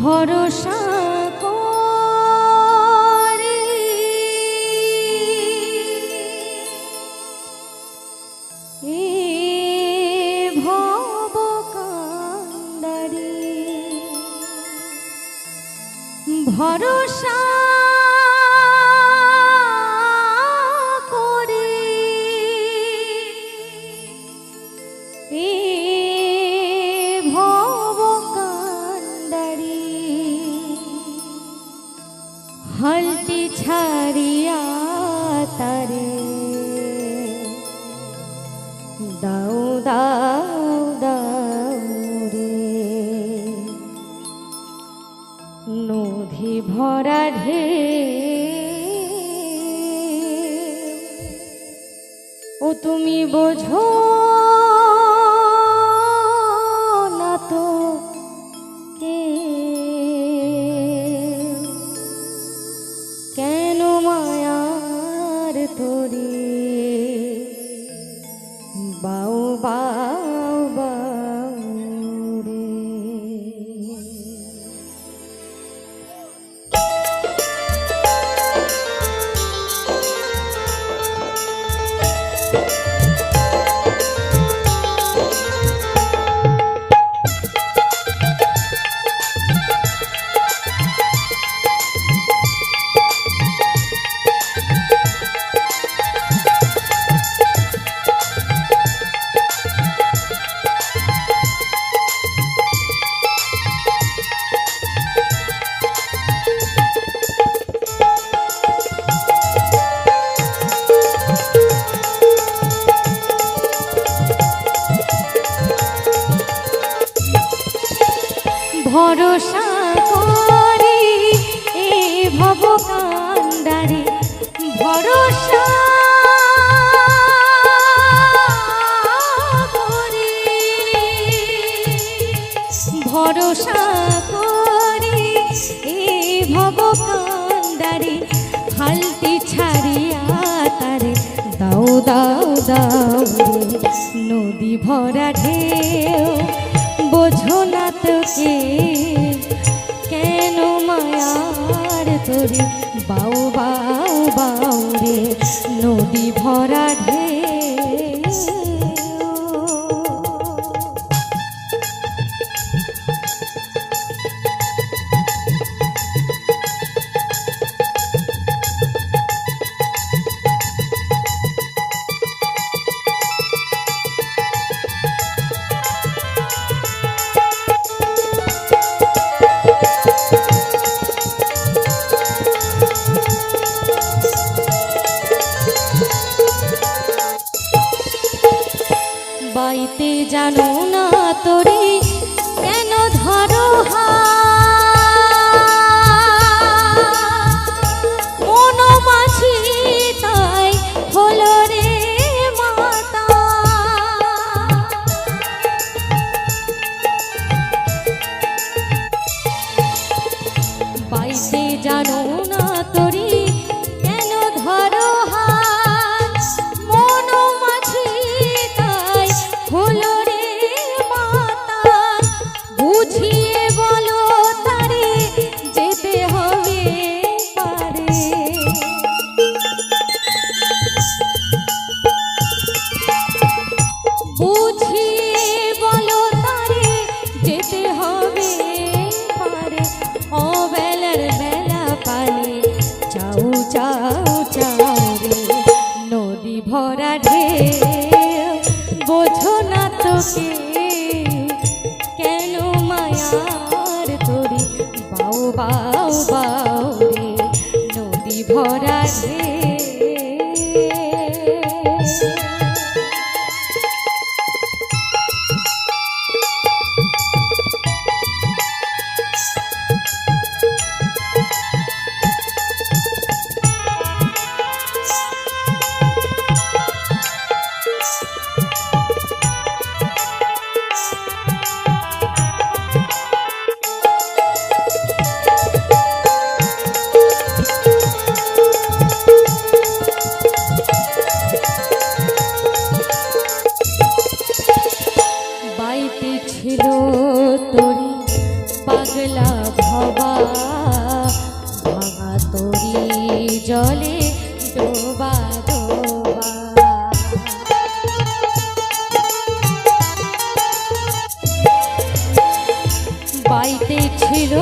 ভরসা করি। এ ভব কান্দারি ভরসা দাও দাও দাও রে। নদী ভরা ঢে। ও তুমি বোঝো না তো কে? কেন মায়ার তোরে? বাউ ভরসা করি, এ ভব ভরসা করি। ভরসা করি, এ ভব কান্দারে ছাড়িয়া তারে দাও দাও দাও নদী ভরা ঢেউ, বোঝো না তোকে। কেন মায়ার তোরে বাউ বাউ বাউ রে? নদী ভরা ঢেউ নদী পাগলা ভবা ভাঙা তরি জলে ডোবা বাইতে ছিল